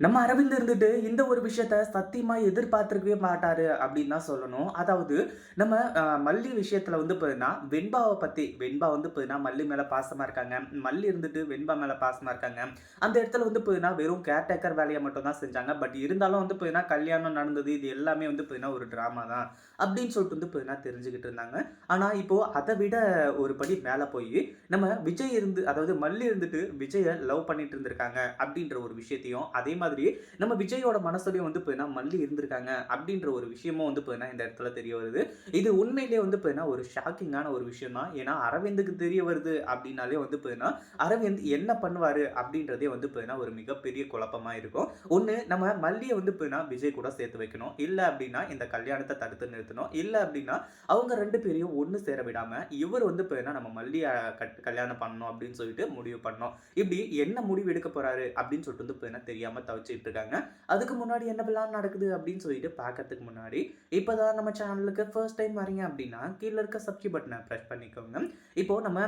நம்ம அரவிந்த் இருந்துட்டு இந்த ஒரு விஷயத்த சத்தியமா எதிர்பார்த்திருக்கவே மாட்டாரு அப்படின்னு தான் சொல்லணும். அதாவது நம்ம மல்லி விஷயத்துல வந்து பார்த்தீங்கன்னா, வெண்பாவை பத்தி வெண்பா வந்து பார்த்தீங்கன்னா, மல்லி மேல பாசமா இருக்காங்க. மல்லி இருந்துட்டு வெண்பா மேல பாசமா இருக்காங்க. அந்த இடத்துல வந்து பார்த்தீங்கன்னா, வெறும் கேர்டேக்கர் வேலையை மட்டும் தான் செஞ்சாங்க. பட் இருந்தாலும் வந்து பார்த்தீங்கன்னா, கல்யாணம் நடந்தது. இது எல்லாமே வந்து பார்த்தீங்கன்னா, ஒரு ட்ராமா தான். அப்படின்னு சொல்லிட்டு வந்து பார்த்தீங்கன்னா, தெரிஞ்சுக்கிட்டு இருந்தாங்க. ஆனால் இப்போ அதை விட ஒரு படி மேலே போய் நம்ம விஜய் இருந்து அதாவது மல்லி இருந்துட்டு விஜயை லவ் பண்ணிட்டு இருந்திருக்காங்க. அப்படின்ற ஒரு விஷயத்தையும், அதே மாதிரி நம்ம விஜயோட மனசுலையும் வந்து பார்த்தீங்கன்னா, மல்லி இருந்திருக்காங்க. அப்படின்ற ஒரு விஷயமும் வந்து பார்த்தீங்கன்னா, இந்த இடத்துல தெரிய வருது. இது உண்மையிலேயே வந்து பார்த்தீங்கன்னா, ஒரு ஷாக்கிங்கான ஒரு விஷயம் தான். ஏன்னா அரவிந்துக்கு தெரிய வருது அப்படின்னாலே வந்து பார்த்தீங்கன்னா, அரவிந்த் என்ன பண்ணுவார் அப்படின்றதே வந்து பார்த்தீங்கன்னா, ஒரு மிகப்பெரிய குழப்பமாக இருக்கும். ஒன்று நம்ம மல்லியை வந்து பார்த்தீங்கன்னா, விஜய் கூட சேர்த்து வைக்கணும். இல்லை அப்படின்னா இந்த கல்யாணத்தை தடுத்து நிறுத்தணும். இல்லை அப்படின்னா அவங்க ரெண்டு பேரையும் ஒன்று சேர விடாமல் இவர் வந்து இப்போ என்ன நம்ம மல்லியை கட் கல்யாணம் பண்ணணும் அப்படின்னு சொல்லிட்டு முடிவு பண்ணோம் இப்படி என்ன முடிவு எடுக்க போகிறாரு அப்படின்னு சொல்லிட்டு வந்து என்ன தெரியாமல் தவிச்சிட்டு இருக்காங்க. அதுக்கு முன்னாடி என்ன பிளான் நடக்குது அப்படின்னு சொல்லிட்டு பார்க்கறதுக்கு முன்னாடி, இப்பதான் நம்ம சேனலுக்கு ஃபர்ஸ்ட் டைம் வரீங்க அப்படின்னா, கீழே இருக்க சப்ஸ்கிரைப் பட்டனை ப்ரெஸ் பண்ணிக்கோங்க. இப்போது நம்ம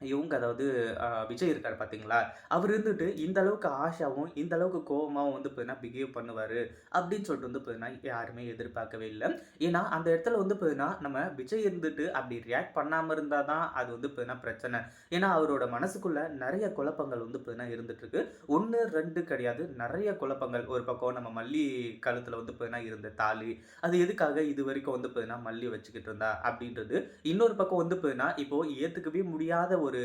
இவங்க அதாவது விஜய் இருக்கார் பார்த்தீங்களா? அவர் இருந்துட்டு இந்த அளவுக்கு ஆஷாவும், இந்த அளவுக்கு கோபமாகவும் வந்து பார்த்தீங்கன்னா, பிஹேவ் பண்ணுவார் அப்படின்னு சொல்லிட்டு வந்து பார்த்தீங்கன்னா, யாருமே எதிர்பார்க்கவே இல்லை ஏன்னா அந்த இடத்துல வந்து பார்த்தீங்கன்னா, நம்ம விஜய் இருந்துட்டு அப்படி ரியாக்ட் பண்ணாமல் இருந்தால் தான் அது வந்து பார்த்தீங்கன்னா பிரச்சனை. ஏன்னா அவரோட மனசுக்குள்ளே நிறைய குழப்பங்கள் வந்து பார்த்தீங்கன்னா இருந்துட்டுருக்கு ஒன்று ரெண்டு கிடையாது. நிறைய குழப்பங்கள். ஒரு பக்கம் நம்ம மல்லி காலத்தில் வந்து பார்த்தீங்கன்னா இருந்த தாலி, அது எதுக்காக இது வரைக்கும் வந்து பார்த்தீங்கன்னா, மல்லி வச்சுக்கிட்டு இருந்தா அப்படின்றது. இன்னொரு பக்கம் வந்து பார்த்தீங்கன்னா, இப்போது ஏற்றுக்கவே முடியாத ஒரு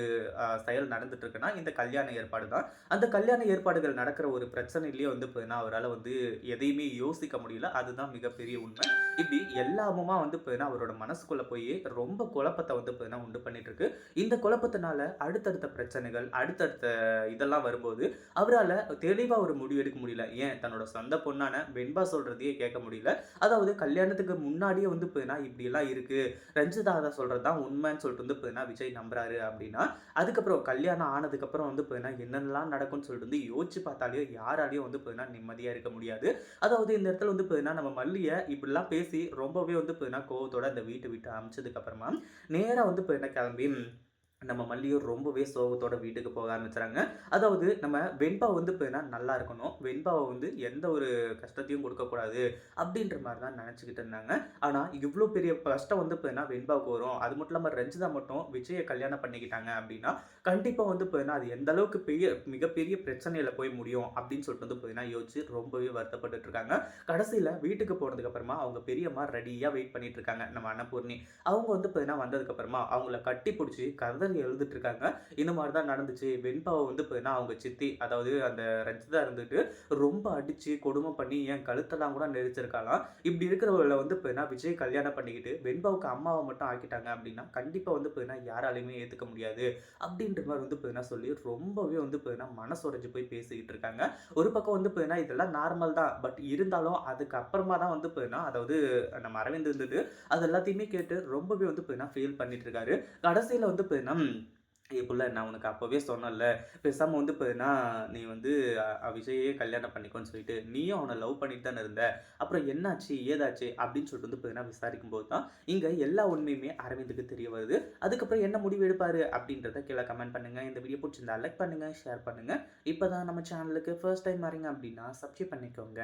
செயல் நடந்துட்டு இருக்குன்னா, இந்த கல்யாண ஏற்பாடு தான். அந்த கல்யாண ஏற்பாடுகள் நடக்கிற ஒரு பிரச்சனையிலேயே வந்து பார்த்தீங்கன்னா, அவரால் வந்து எதையுமே யோசிக்க முடியல. அதுதான் மிகப்பெரிய உண்மை. இப்படி எல்லாமுமா வந்து பார்த்தீங்கன்னா, அவரோட மனசுக்குள்ள போய் ரொம்ப குழப்பத்தை வந்து பார்த்தீங்கன்னா, உண்டு பண்ணிட்டு இருக்கு. இந்த குழப்பத்தினால அடுத்தடுத்த பிரச்சனைகள், அடுத்தடுத்த இதெல்லாம் வரும்போது, அவரால் தெளிவாக ஒரு முடிவு எடுக்க முடியல. ஏன் தன்னோட சொந்த பொண்ணான வெண்பா சொல்றதையே கேட்க முடியல. அதாவது கல்யாணத்துக்கு முன்னாடியே வந்து பார்த்தீங்கன்னா, இப்படிலாம் இருக்கு. ரஞ்சிதா அதை சொல்றது தான் உண்மைன்னு சொல்லிட்டு வந்து பார்த்தீங்கன்னா, விஜய் நம்புறாரு அப்படின்னு அதுக்கப்புறம் கல்யாணம் ஆனதுக்கப்புறம் வந்து பார்த்தீங்கன்னா, என்னென்னலாம் நடக்கும்னு சொல்லிட்டு வந்து யோசிச்சு பார்த்தாலேயோ யாராலயும் வந்து பார்த்தீங்கன்னா, நிம்மதியாக இருக்க முடியாது. அதாவது இந்த இடத்துல வந்து பார்த்தீங்கன்னா, நம்ம மல்லியை இப்படிலாம் பேசி ரொம்பவே வந்து பார்த்தீங்கன்னா, கோவத்தோட அந்த வீட்டு விட்டு அமைச்சதுக்கப்புறமா நேராக வந்து பார்த்தீங்கன்னா கிளம்பி நம்ம மல்லியூர் ரொம்பவே சோகத்தோட வீட்டுக்கு போக ஆரம்பிச்சுறாங்க. அதாவது நம்ம வெண்பா வந்து பார்த்தீங்கன்னா, நல்லா இருக்கணும். வெண்பாவை வந்து எந்த ஒரு கஷ்டத்தையும் கொடுக்கக்கூடாது அப்படின்ற மாதிரி தான் நினச்சிக்கிட்டு இருந்தாங்க. ஆனால் இவ்வளோ பெரிய கஷ்டம் வந்து பார்த்தீங்கன்னா, வெண்பாவுக்கு வரும். அது மட்டும் இல்லாமல் ரஞ்சிதா மட்டும் விஜயை கல்யாணம் பண்ணிக்கிட்டாங்க அப்படின்னா, கண்டிப்பாக வந்து பார்த்தீங்கன்னா, அது எந்த அளவுக்கு பெரிய மிகப்பெரிய பிரச்சனையில் போய் முடியும் அப்படின்னு சொல்லிட்டு வந்து பார்த்தீங்கன்னா, யோசிச்சு ரொம்பவே வருத்தப்பட்டுட்டு இருக்காங்க. கடைசியில் வீட்டுக்கு போனதுக்கு அப்புறமா அவங்க பெரியம்மா ரெடியாக வெயிட் பண்ணிட்டு இருக்காங்க. நம்ம அன்னபூர்ணி. அவங்க வந்து பார்த்தீங்கன்னா, வந்ததுக்கப்புறமா அவங்கள கட்டி பிடிச்சி கதை அழுதுட்டு எழுதிட்டுருக்காங்க இந்த மாதிரி தான் நடந்துச்சு. வெண்பாவை வந்து பார்த்தீங்கன்னா, அவங்க சித்தி அதாவது அந்த ரஞ்சிதா இருந்துட்டு ரொம்ப அடித்து கொடுமை பண்ணி என் கழுத்தெல்லாம் கூட நெரிச்சிருக்காளாம். இப்படி இருக்கிறவங்கள வந்து பார்த்தீங்கன்னா, விஜய் கல்யாணம் பண்ணிக்கிட்டு வெண்பாவுக்கு அம்மாவை மட்டும் ஆக்கிட்டாங்க அப்படின்னா, கண்டிப்பாக வந்து பார்த்தீங்கன்னா, யாராலையுமே ஏற்றுக்க முடியாது. அப்படின்ற மாதிரி வந்து பார்த்தீங்கன்னா சொல்லி ரொம்பவே வந்து பார்த்தீங்கன்னா, மனசுடைஞ்சு போய் பேசிக்கிட்டு இருக்காங்க. ஒரு பக்கம் வந்து பார்த்தீங்கன்னா, இதெல்லாம் நார்மல் தான். பட் இருந்தாலும் அதுக்கப்புறமா தான் வந்து பார்த்தீங்கன்னா, அதாவது நம்ம அரவிந்த் இருந்துட்டு அது எல்லாத்தையுமே கேட்டு ரொம்பவே வந்து பார்த்தீங்கன்னா, ஃபீல் பண்ணிட்டு இருக்காரு. கடைசியில் வந்து பார்த்தீங்கன்னா, "ஏய் புள்ள நான் உனக்கு அப்போவே சொன்னேன்ல, பேசாமல் வந்து பார்த்தீங்கன்னா, நீ வந்து அ கல்யாணம் பண்ணிக்கோன்னு சொல்லிட்டு, நீயும் அவனை லவ் பண்ணிட்டு தானே இருந்த. அப்புறம் என்னாச்சு? ஏதாச்சு?" அப்படின்னு சொல்லிட்டு வந்து பார்த்தீங்கன்னா, விசாரிக்கும்போது தான் இங்கே எல்லா உண்மையுமே அரவிந்துக்கு தெரிய வருது. அதுக்கப்புறம் என்ன முடிவு எடுப்பார் அப்படின்றத கீழே கமெண்ட் பண்ணுங்க. இந்த வீடியோ பிடிச்சிருந்தா லைக் பண்ணுங்க, ஷேர் பண்ணுங்கள் இப்போ தான் நம்ம சேனலுக்கு ஃபர்ஸ்ட் டைம் வரீங்க அப்படின்னா, சப்ஸ்கிரைப் பண்ணிக்கோங்க.